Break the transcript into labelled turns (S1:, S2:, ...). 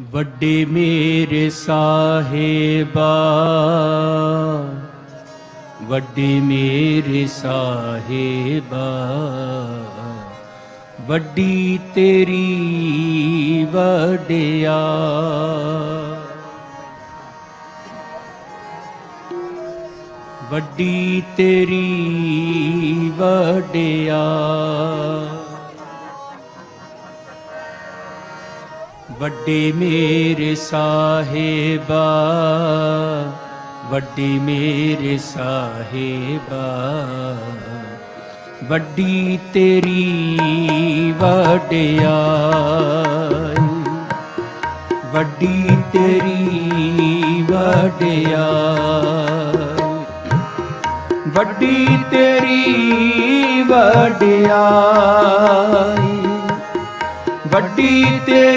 S1: ਵੱਡੇ ਮੇਰੇ ਸਾਹਿਬਾ ਵੱਡੇ ਮੇਰੇ ਸਾਹਿਬਾ ਵੱਡੀ ਤੇਰੀ ਵਡਿਆ। ਵੱਡੀ ਤੇਰੀ ਵਡਿਆ। ਵੱਡੇ ਮੇਰੇ ਸਾਹਿਬਾ, ਵੱਡੀ ਮੇਰੇ ਸਾਹਿਬਾ, ਵੱਡੀ ਤੇਰੀ ਵਡਿਆਈ, ਵੱਡੀ ਤੇਰੀ ਵਡਿਆਈ, ਵੱਡੀ ਤੇਰੀ ਵਡਿਆਈ, ਵੱਡੀ ਤੇਰੀ